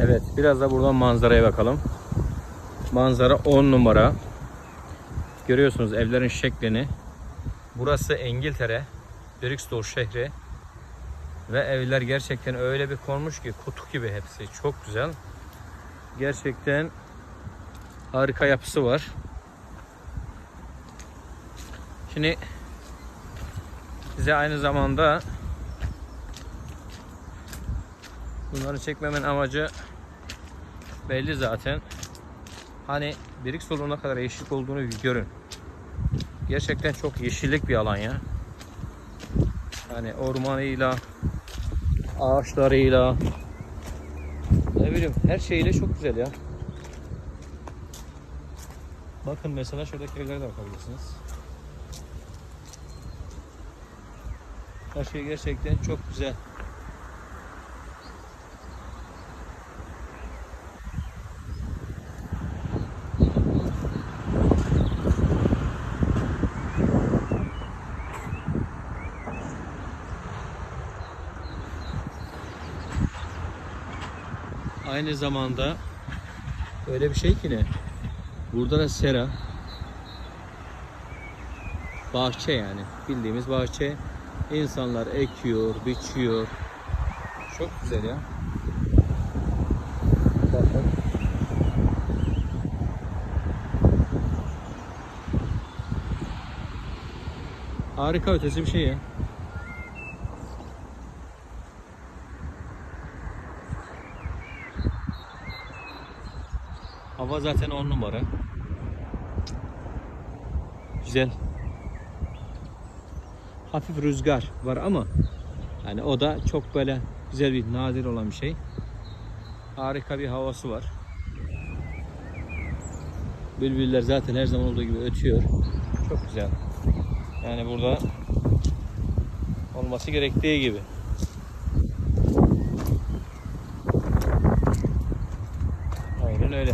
Evet biraz da buradan manzaraya bakalım. Manzara 10 numara. Görüyorsunuz evlerin şeklini. Burası İngiltere. Brixton şehri. Ve evler gerçekten öyle bir konmuş ki kutu gibi hepsi. Çok güzel. Gerçekten harika yapısı var. Şimdi size aynı zamanda bunları çekmemin amacı belli zaten. Hani Brixton'un ne kadar yeşillik olduğunu görün. Gerçekten çok yeşillik bir alan ya. Yani ormanıyla, ağaçlarıyla, ne bileyim her şeyle çok güzel ya. Bakın mesela şuradaki evlere de bakabilirsiniz. Her şey gerçekten çok güzel. Aynı zamanda öyle bir şey ki ne? Burada da sera. Bahçe yani. Bildiğimiz bahçe. İnsanlar ekiyor, biçiyor. Çok güzel ya. Bakın. Harika ötesi bir şey ya. Hava zaten on numara. Güzel. Hafif rüzgar var ama yani o da çok böyle güzel bir nadir olan bir şey. Harika bir havası var. Bülbüller zaten her zaman olduğu gibi ötüyor. Çok güzel. Yani burada olması gerektiği gibi. Aynen öyle.